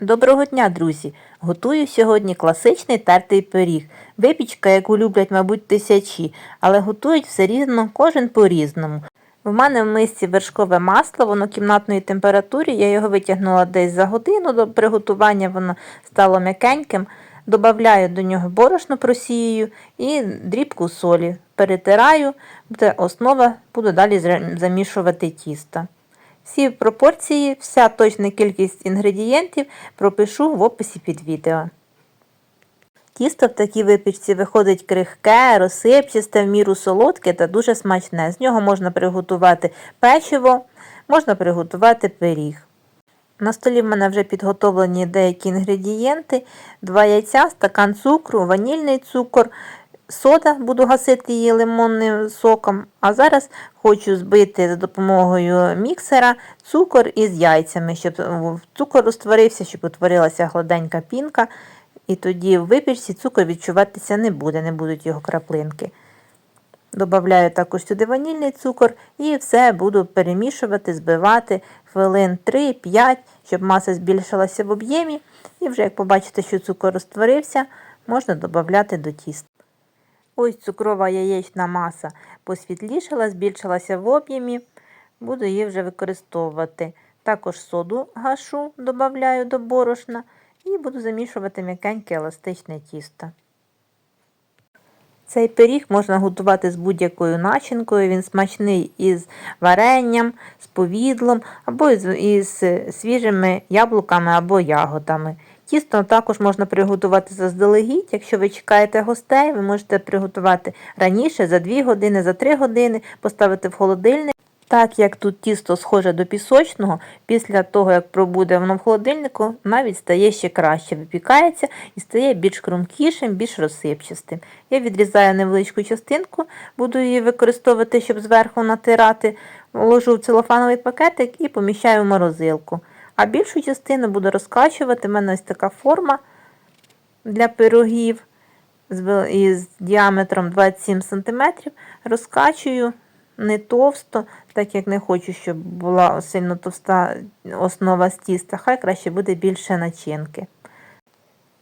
Доброго дня, друзі! Готую сьогодні класичний тертий пиріг. Випічка, яку люблять, мабуть, тисячі, але готують все різно, кожен по-різному. В мене в мисці вершкове масло, воно кімнатної температури, я його витягнула десь за годину до приготування, воно стало м'якеньким. Добавляю до нього борошно просіюю і дрібку солі. Перетираю, буде основа, буду далі замішувати тісто. Всі пропорції, вся точна кількість інгредієнтів пропишу в описі під відео. Тісто в такій випічці виходить крихке, розсипчасте, в міру солодке та дуже смачне. З нього можна приготувати печиво, можна приготувати пиріг. На столі в мене вже підготовлені деякі інгредієнти: 2 яйця, стакан цукру, ванільний цукор, сода, буду гасити її лимонним соком. А зараз хочу збити за допомогою міксера цукор із яйцями, щоб цукор розтворився, щоб утворилася гладенька пінка. І тоді в випічці цукор відчуватися не буде, не будуть його краплинки. Добавляю також сюди ванільний цукор і все буду перемішувати, збивати хвилин 3-5, щоб маса збільшилася в об'ємі. І вже як побачите, що цукор розтворився, можна додати до тіста. Ось цукрова яєчна маса посвітлішала, збільшилася в об'ємі. Буду її вже використовувати. Також соду гашу додаю до борошна і буду замішувати м'якеньке еластичне тісто. Цей пиріг можна готувати з будь-якою начинкою, він смачний із варенням, з повідлом, або із, свіжими яблуками або ягодами. Тісто також можна приготувати заздалегідь. Якщо ви чекаєте гостей, ви можете приготувати раніше, за 2 години, за 3 години, поставити в холодильник. Так як тут тісто схоже до пісочного, після того, як пробуде воно в холодильнику, навіть стає ще краще, випікається і стає більш хрумкішим, більш розсипчастим. Я відрізаю невеличку частинку, буду її використовувати, щоб зверху натирати, ложу в целофановий пакетик і поміщаю в морозилку. А більшу частину буду розкачувати. У мене ось така форма для пирогів із діаметром 27 см. Розкачую не товсто, так як не хочу, щоб була сильно товста основа з тіста, хай краще буде більше начинки.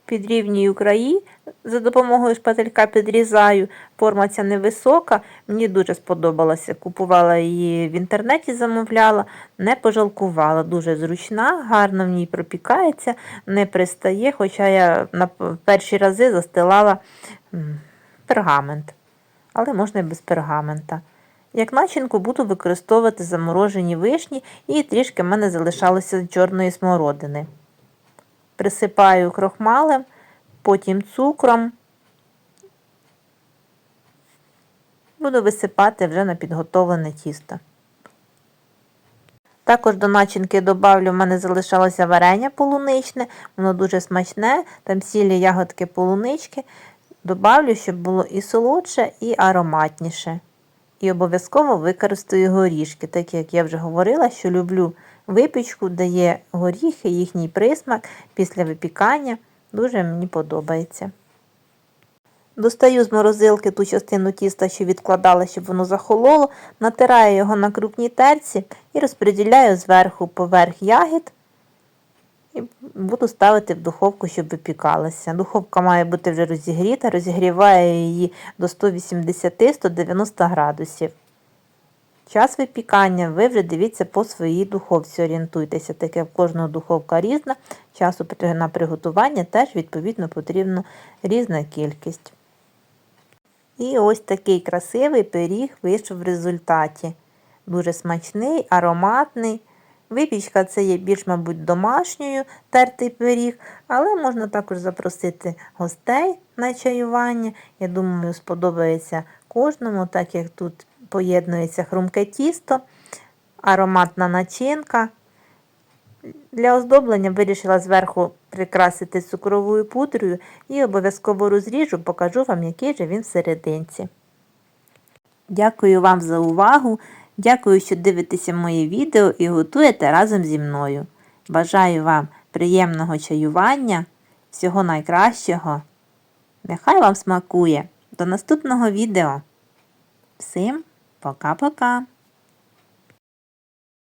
Підрівнюю краї, за допомогою шпателька підрізаю. Форма ця невисока, мені дуже сподобалася. Купувала її в інтернеті, замовляла, не пожалкувала. Дуже зручна, гарно в ній пропікається, не пристає, хоча я на перші рази застилала пергамент, але можна і без пергамента. Як начинку буду використовувати заморожені вишні і трішки в мене залишалося чорної смородини. Присипаю крохмалем, потім цукром. Буду висипати вже на підготовлене тісто. Також до начинки добавлю, в мене залишалося варення полуничне, воно дуже смачне, там сілі ягодки полунички. Добавлю, щоб було і солодше, і ароматніше. І обов'язково використаю горішки, так як я вже говорила, що люблю випічку, дає горіхи, їхній присмак після випікання. Дуже мені подобається. Достаю з морозилки ту частину тіста, що відкладала, щоб воно захололо, натираю його на крупній терці і розподіляю зверху поверх ягід. І буду ставити в духовку, щоб випікалася. Духовка має бути вже розігріта, розігріваю її до 180-190 градусів. Час випікання ви вже дивіться по своїй духовці, орієнтуйтеся, таке в кожного духовка різна, часу на приготування теж відповідно потрібна різна кількість. І ось такий красивий пиріг вийшов в результаті. Дуже смачний, ароматний. Випічка це є більш, мабуть, домашньою тертий пиріг, але можна також запросити гостей на чаювання. Я думаю, сподобається кожному, так як тут поєднується хрумке тісто, ароматна начинка. Для оздоблення вирішила зверху прикрасити цукровою пудрою і обов'язково розріжу, покажу вам, який же він всерединці. Дякую вам за увагу. Дякую, що дивитеся моє відео і готуєте разом зі мною. Бажаю вам приємного чаювання, всього найкращого. Нехай вам смакує. До наступного відео. Всім пока-пока!